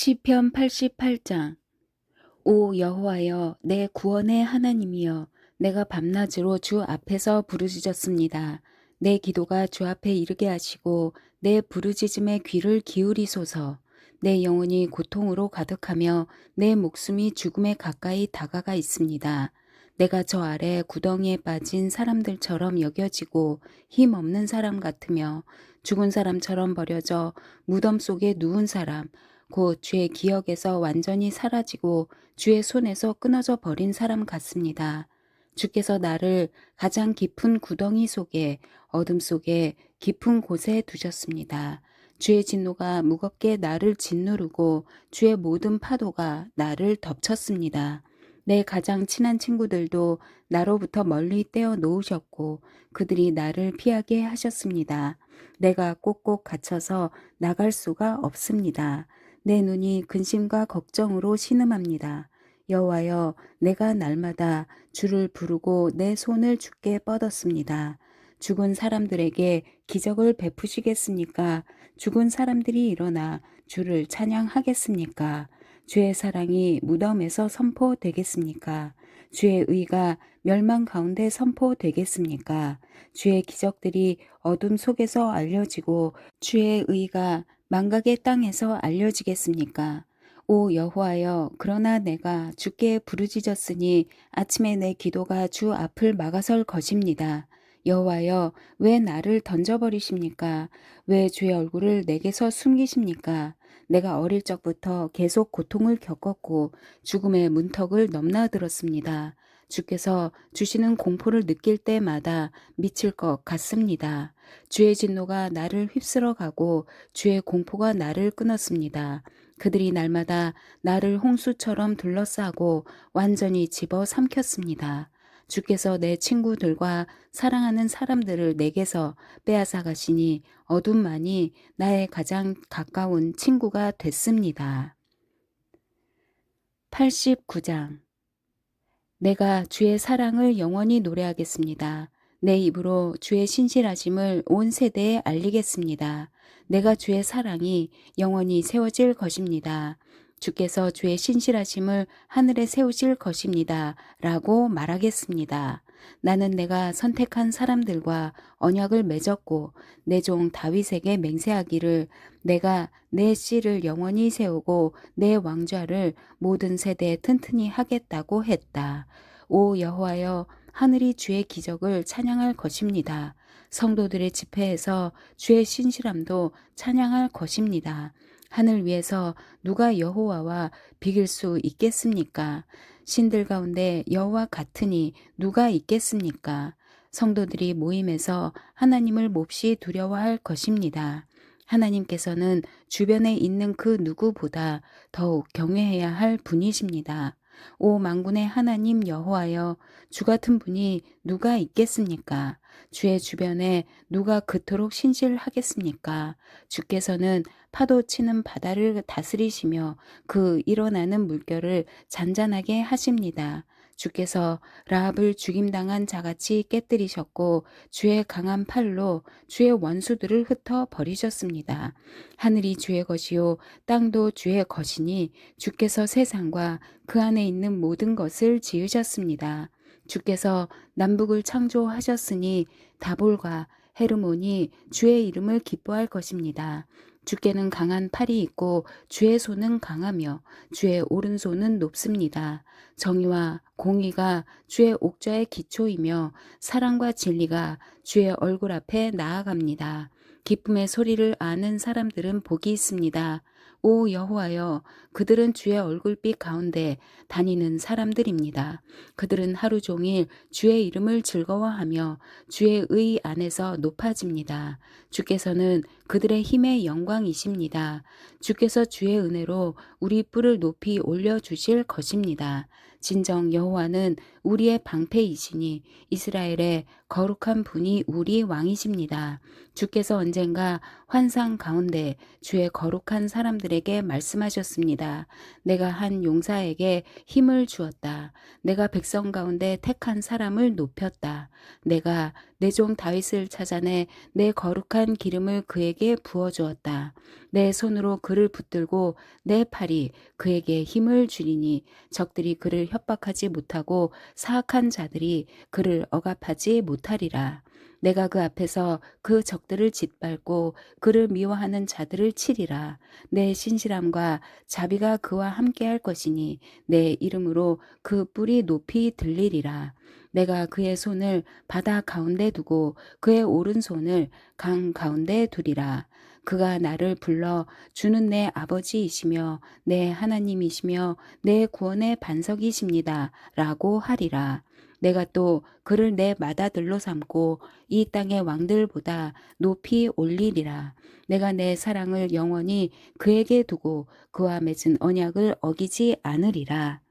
시편 88장 오 여호와여 내 구원의 하나님이여 내가 밤낮으로 주 앞에서 부르짖었습니다. 내 기도가 주 앞에 이르게 하시고 내 부르짖음에 귀를 기울이소서. 내 영혼이 고통으로 가득하며 내 목숨이 죽음에 가까이 다가가 있습니다. 내가 저 아래 구덩이에 빠진 사람들처럼 여겨지고 힘 없는 사람 같으며 죽은 사람처럼 버려져 무덤 속에 누운 사람 곧 주의 기억에서 완전히 사라지고 주의 손에서 끊어져 버린 사람 같습니다. 주께서 나를 가장 깊은 구덩이 속에 어둠 속에 깊은 곳에 두셨습니다. 주의 진노가 무겁게 나를 짓누르고 주의 모든 파도가 나를 덮쳤습니다. 내 가장 친한 친구들도 나로부터 멀리 떼어 놓으셨고 그들이 나를 피하게 하셨습니다. 내가 꼭꼭 갇혀서 나갈 수가 없습니다. 내 눈이 근심과 걱정으로 신음합니다. 여호와여 내가 날마다 주를 부르고 내 손을 주께 뻗었습니다. 죽은 사람들에게 기적을 베푸시겠습니까? 죽은 사람들이 일어나 주를 찬양하겠습니까? 주의 사랑이 무덤에서 선포되겠습니까? 주의 의가 멸망 가운데 선포되겠습니까? 주의 기적들이 어둠 속에서 알려지고 주의 의가 망각의 땅에서 알려지겠습니까? 오 여호와여 그러나 내가 주께 부르짖었으니 아침에 내 기도가 주 앞을 막아설 것입니다. 여호와여 왜 나를 던져버리십니까? 왜 주의 얼굴을 내게서 숨기십니까? 내가 어릴 적부터 계속 고통을 겪었고 죽음의 문턱을 넘나들었습니다. 주께서 주시는 공포를 느낄 때마다 미칠 것 같습니다. 주의 진노가 나를 휩쓸어 가고 주의 공포가 나를 끊었습니다. 그들이 날마다 나를 홍수처럼 둘러싸고 완전히 집어 삼켰습니다. 주께서 내 친구들과 사랑하는 사람들을 내게서 빼앗아 가시니 어둠만이 나의 가장 가까운 친구가 됐습니다. 89장 내가 주의 사랑을 영원히 노래하겠습니다. 내 입으로 주의 신실하심을 온 세대에 알리겠습니다. 내가 주의 사랑이 영원히 세워질 것입니다. 주께서 주의 신실하심을 하늘에 세우실 것입니다. 라고 말하겠습니다. 나는 내가 선택한 사람들과 언약을 맺었고 내 종 다윗에게 맹세하기를 내가 내 씨를 영원히 세우고 내 왕좌를 모든 세대에 튼튼히 하겠다고 했다. 오 여호와여 하늘이 주의 기적을 찬양할 것입니다. 성도들의 집회에서 주의 신실함도 찬양할 것입니다. 하늘 위에서 누가 여호와와 비길 수 있겠습니까? 신들 가운데 여호와 같으니 누가 있겠습니까? 성도들이 모임에서 하나님을 몹시 두려워할 것입니다. 하나님께서는 주변에 있는 그 누구보다 더욱 경외해야 할 분이십니다. 오 만군의 하나님 여호와여 주 같은 분이 누가 있겠습니까? 주의 주변에 누가 그토록 신실하겠습니까? 주께서는 파도 치는 바다를 다스리시며 그 일어나는 물결을 잔잔하게 하십니다. 주께서 라합을 죽임당한 자같이 깨뜨리셨고 주의 강한 팔로 주의 원수들을 흩어 버리셨습니다. 하늘이 주의 것이요 땅도 주의 것이니 주께서 세상과 그 안에 있는 모든 것을 지으셨습니다. 주께서 남북을 창조하셨으니 다볼과 헤르몬이 주의 이름을 기뻐할 것입니다. 주께는 강한 팔이 있고 주의 손은 강하며 주의 오른손은 높습니다. 정의와 공의가 주의 옥좌의 기초이며 사랑과 진리가 주의 얼굴 앞에 나아갑니다. 기쁨의 소리를 아는 사람들은 복이 있습니다. 오 여호와여 그들은 주의 얼굴빛 가운데 다니는 사람들입니다. 그들은 하루 종일 주의 이름을 즐거워하며 주의 의 안에서 높아집니다. 주께서는 그들의 힘의 영광이십니다. 주께서 주의 은혜로 우리 뿔을 높이 올려 주실 것입니다. 진정 여호와는 우리의 방패이시니 이스라엘의 거룩한 분이 우리 왕이십니다. 주께서 언젠가 환상 가운데 주의 거룩한 사람들의 내게 말씀하셨습니다. 내가 한 용사에게 힘을 주었다. 내가 백성 가운데 택한 사람을 높였다. 내가 내 종 다윗을 찾아내 내 거룩한 기름을 그에게 부어 주었다. 내 손으로 그를 붙들고 내 팔이 그에게 힘을 주리니 적들이 그를 협박하지 못하고 사악한 자들이 그를 억압하지 못하리라. 내가 그 앞에서 그 적들을 짓밟고 그를 미워하는 자들을 치리라. 내 신실함과 자비가 그와 함께할 것이니 내 이름으로 그 뿔이 높이 들리리라. 내가 그의 손을 바다 가운데 두고 그의 오른손을 강 가운데 두리라. 그가 나를 불러 주는 내 아버지이시며 내 하나님이시며 내 구원의 반석이십니다. 라고 하리라. 내가 또 그를 내 맏아들로 삼고 이 땅의 왕들보다 높이 올리리라. 내가 내 사랑을 영원히 그에게 두고 그와 맺은 언약을 어기지 않으리라.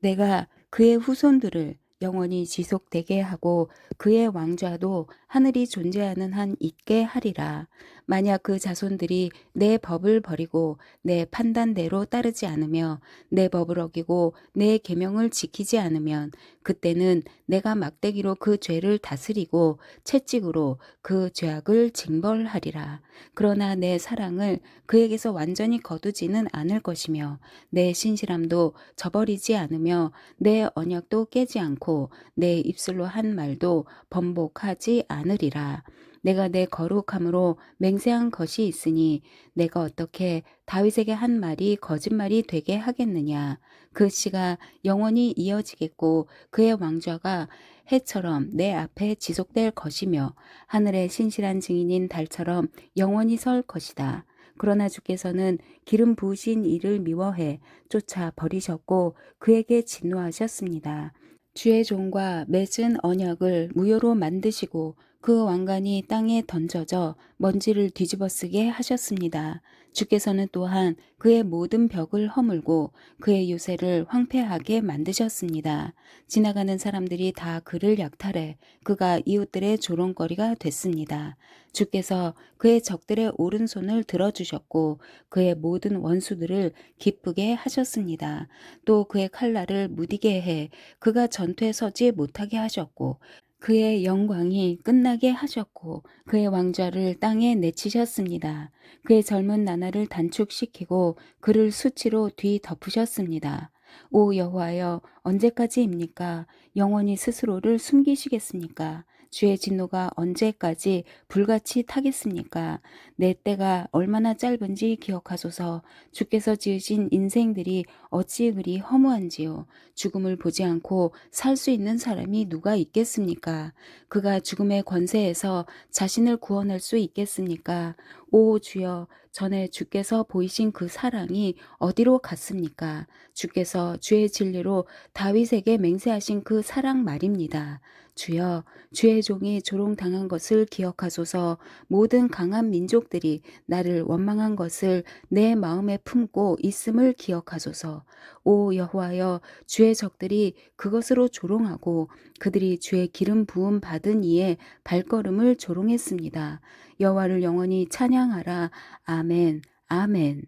내가 그의 후손들을 영원히 지속되게 하고 그의 왕좌도 하늘이 존재하는 한 있게 하리라. 만약 그 자손들이 내 법을 버리고 내 판단대로 따르지 않으며 내 법을 어기고 내 계명을 지키지 않으면 그때는 내가 막대기로 그 죄를 다스리고 채찍으로 그 죄악을 징벌하리라. 그러나 내 사랑을 그에게서 완전히 거두지는 않을 것이며 내 신실함도 저버리지 않으며 내 언약도 깨지 않고 내 입술로 한 말도 번복하지 않으리라. 내가 내 거룩함으로 맹세한 것이 있으니 내가 어떻게 다윗에게 한 말이 거짓말이 되게 하겠느냐. 그 씨가 영원히 이어지겠고 그의 왕좌가 해처럼 내 앞에 지속될 것이며 하늘의 신실한 증인인 달처럼 영원히 설 것이다. 그러나 주께서는 기름 부으신 이를 미워해 쫓아 버리셨고 그에게 진노하셨습니다. 주의 종과 맺은 언약을 무효로 만드시고 그 왕관이 땅에 던져져 먼지를 뒤집어쓰게 하셨습니다. 주께서는 또한 그의 모든 벽을 허물고 그의 요새를 황폐하게 만드셨습니다. 지나가는 사람들이 다 그를 약탈해 그가 이웃들의 조롱거리가 됐습니다. 주께서 그의 적들의 오른손을 들어주셨고 그의 모든 원수들을 기쁘게 하셨습니다. 또 그의 칼날을 무디게 해 그가 전투에 서지 못하게 하셨고 그의 영광이 끝나게 하셨고 그의 왕좌를 땅에 내치셨습니다. 그의 젊은 나날을 단축시키고 그를 수치로 뒤덮으셨습니다. 오 여호와여 언제까지입니까? 영원히 스스로를 숨기시겠습니까? 주의 진노가 언제까지 불같이 타겠습니까? 내 때가 얼마나 짧은지 기억하소서. 주께서 지으신 인생들이 어찌 그리 허무한지요. 죽음을 보지 않고 살 수 있는 사람이 누가 있겠습니까? 그가 죽음의 권세에서 자신을 구원할 수 있겠습니까? 오 주여 전에 주께서 보이신 그 사랑이 어디로 갔습니까? 주께서 주의 진리로 다윗에게 맹세하신 그 사랑 말입니다. 주여 주의 종이 조롱당한 것을 기억하소서 모든 강한 민족들이 나를 원망한 것을 내 마음에 품고 있음을 기억하소서 오 여호와여 주의 적들이 그것으로 조롱하고 그들이 주의 기름 부음 받은 이에 발걸음을 조롱했습니다. 여호와를 영원히 찬양하라. 아멘. 아멘.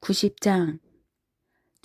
90장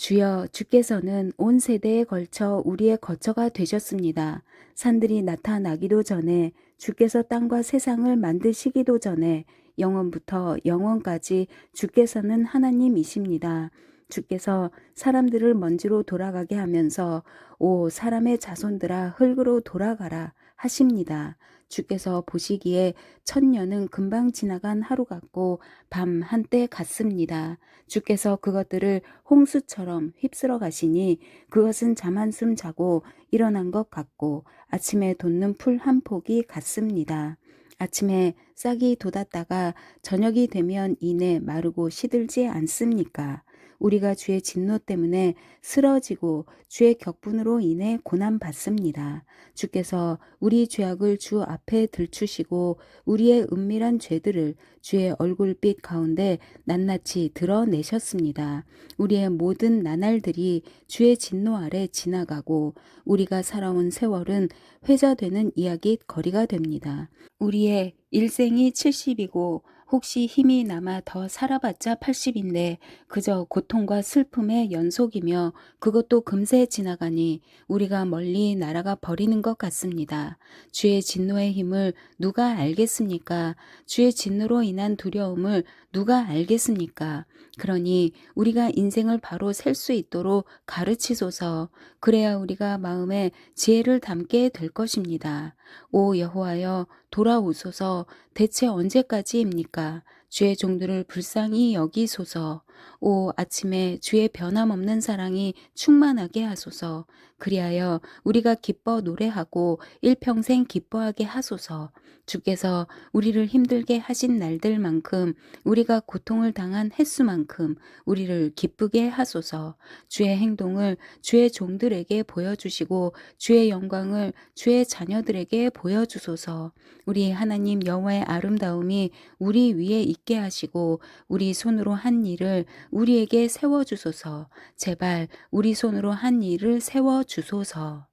주여 주께서는 온 세대에 걸쳐 우리의 거처가 되셨습니다. 산들이 나타나기도 전에 주께서 땅과 세상을 만드시기도 전에 영원부터 영원까지 주께서는 하나님이십니다. 주께서 사람들을 먼지로 돌아가게 하면서 오 사람의 자손들아 흙으로 돌아가라 하십니다. 주께서 보시기에 천년은 금방 지나간 하루 같고 밤 한때 같습니다. 주께서 그것들을 홍수처럼 휩쓸어 가시니 그것은 잠 한숨 자고 일어난 것 같고 아침에 돋는 풀 한 폭이 같습니다. 아침에 싹이 돋았다가 저녁이 되면 이내 마르고 시들지 않습니까? 우리가 주의 진노 때문에 쓰러지고 주의 격분으로 인해 고난 받습니다. 주께서 우리 죄악을 주 앞에 들추시고 우리의 은밀한 죄들을 주의 얼굴빛 가운데 낱낱이 드러내셨습니다. 우리의 모든 나날들이 주의 진노 아래 지나가고 우리가 살아온 세월은 회자되는 이야기 거리가 됩니다. 우리의 일생이 70이고 혹시 힘이 남아 더 살아봤자 80인데 그저 고통과 슬픔의 연속이며 그것도 금세 지나가니 우리가 멀리 날아가 버리는 것 같습니다. 주의 진노의 힘을 누가 알겠습니까? 주의 진노로 인한 두려움을 누가 알겠습니까? 그러니 우리가 인생을 바로 셀 수 있도록 가르치소서. 그래야 우리가 마음에 지혜를 담게 될 것입니다. 오 여호와여 돌아오소서 대체 언제까지입니까? 주의 종들을 불쌍히 여기소서. 오 아침에 주의 변함없는 사랑이 충만하게 하소서. 그리하여 우리가 기뻐 노래하고 일평생 기뻐하게 하소서. 주께서 우리를 힘들게 하신 날들만큼 우리가 고통을 당한 횟수만큼 우리를 기쁘게 하소서. 주의 행동을 주의 종들에게 보여주시고 주의 영광을 주의 자녀들에게 보여주소서. 우리 하나님 여호와의 아름다움이 우리 위에 있게 하시고 우리 손으로 한 일을 우리에게 세워 주소서. 제발 우리 손으로 한 일을 세워 주소서.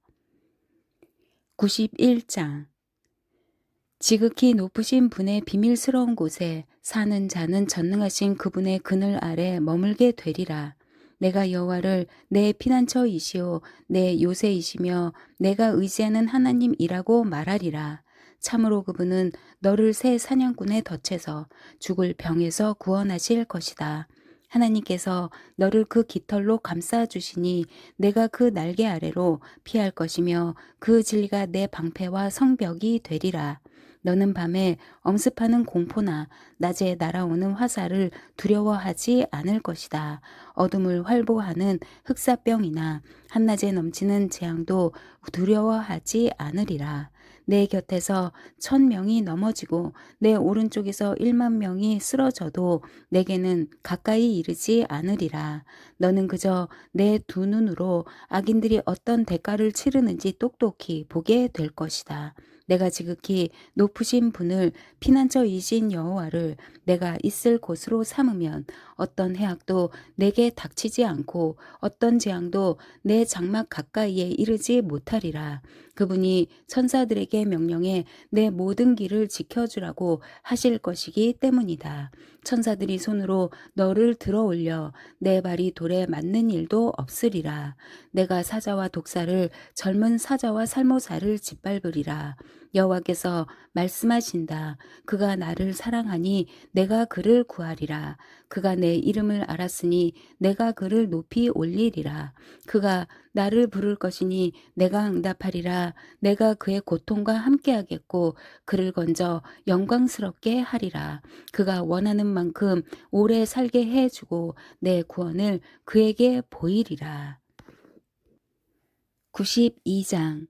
91장 지극히 높으신 분의 비밀스러운 곳에 사는 자는 전능하신 그분의 그늘 아래 머물게 되리라. 내가 여호와를 내 피난처이시오 내 요새이시며 내가 의지하는 하나님이라고 말하리라. 참으로 그분은 너를 새 사냥꾼의 덫에서 죽을 병에서 구원하실 것이다. 하나님께서 너를 그 깃털로 감싸 주시니 내가 그 날개 아래로 피할 것이며 그 진리가 내 방패와 성벽이 되리라. 너는 밤에 엄습하는 공포나 낮에 날아오는 화살을 두려워하지 않을 것이다. 어둠을 활보하는 흑사병이나 한낮에 넘치는 재앙도 두려워하지 않으리라. 내 곁에서 천 명이 넘어지고 내 오른쪽에서 일만 명이 쓰러져도 내게는 가까이 이르지 않으리라. 너는 그저 내 두 눈으로 악인들이 어떤 대가를 치르는지 똑똑히 보게 될 것이다. 내가 지극히 높으신 분을 피난처이신 여호와를 내가 있을 곳으로 삼으면 어떤 해악도 내게 닥치지 않고 어떤 재앙도 내 장막 가까이에 이르지 못하리라. 그분이 천사들에게 명령해 내 모든 길을 지켜주라고 하실 것이기 때문이다. 천사들이 손으로 너를 들어 올려 내 발이 돌에 맞는 일도 없으리라. 내가 사자와 독사를 젊은 사자와 살모사를 짓밟으리라. 여호와께서 말씀하신다. 그가 나를 사랑하니 내가 그를 구하리라. 그가 내 이름을 알았으니 내가 그를 높이 올리리라. 그가 나를 부를 것이니 내가 응답하리라. 내가 그의 고통과 함께하겠고 그를 건져 영광스럽게 하리라. 그가 원하는 만큼 오래 살게 해주고 내 구원을 그에게 보이리라. 92장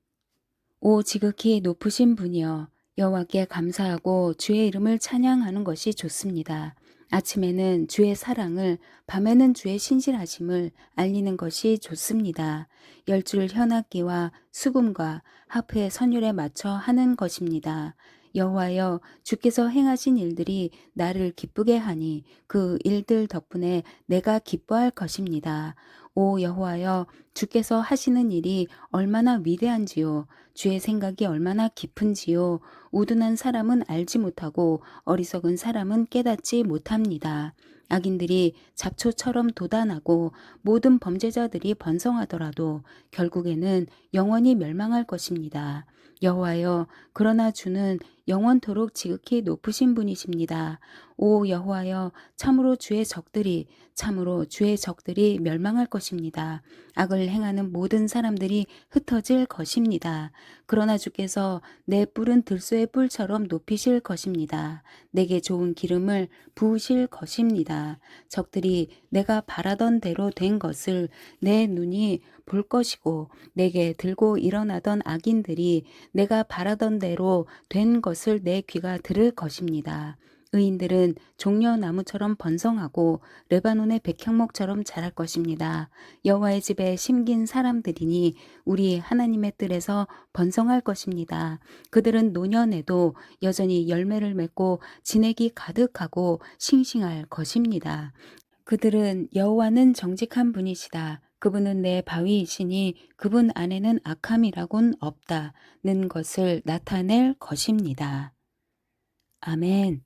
오 지극히 높으신 분이여 여호와께 감사하고 주의 이름을 찬양하는 것이 좋습니다. 아침에는 주의 사랑을 밤에는 주의 신실하심을 알리는 것이 좋습니다. 열줄 현악기와 수금과 하프의 선율에 맞춰 하는 것입니다. 여호와여 주께서 행하신 일들이 나를 기쁘게 하니 그 일들 덕분에 내가 기뻐할 것입니다. 오 여호와여 주께서 하시는 일이 얼마나 위대한지요 주의 생각이 얼마나 깊은지요 우둔한 사람은 알지 못하고 어리석은 사람은 깨닫지 못합니다. 악인들이 잡초처럼 도단하고 모든 범죄자들이 번성하더라도 결국에는 영원히 멸망할 것입니다. 여호와여 그러나 주는 영원토록 지극히 높으신 분이십니다. 오 여호와여 참으로 주의 적들이 참으로 주의 적들이 멸망할 것입니다. 악을 행하는 모든 사람들이 흩어질 것입니다. 그러나 주께서 내 뿔은 들소의 뿔처럼 높이실 것입니다. 내게 좋은 기름을 부으실 것입니다. 적들이 내가 바라던 대로 된 것을 내 눈이 볼 것이고 내게 들고 일어나던 악인들이 내가 바라던 대로 된 것을 내 귀가 들을 것입니다. 의인들은 종려나무처럼 번성하고 레바논의 백향목처럼 자랄 것입니다. 여호와의 집에 심긴 사람들이니 우리 하나님의 뜰에서 번성할 것입니다. 그들은 노년에도 여전히 열매를 맺고 진액이 가득하고 싱싱할 것입니다. 그들은 여호와는 정직한 분이시다. 그분은 내 바위이시니 그분 안에는 악함이라곤 없다는 것을 나타낼 것입니다. 아멘.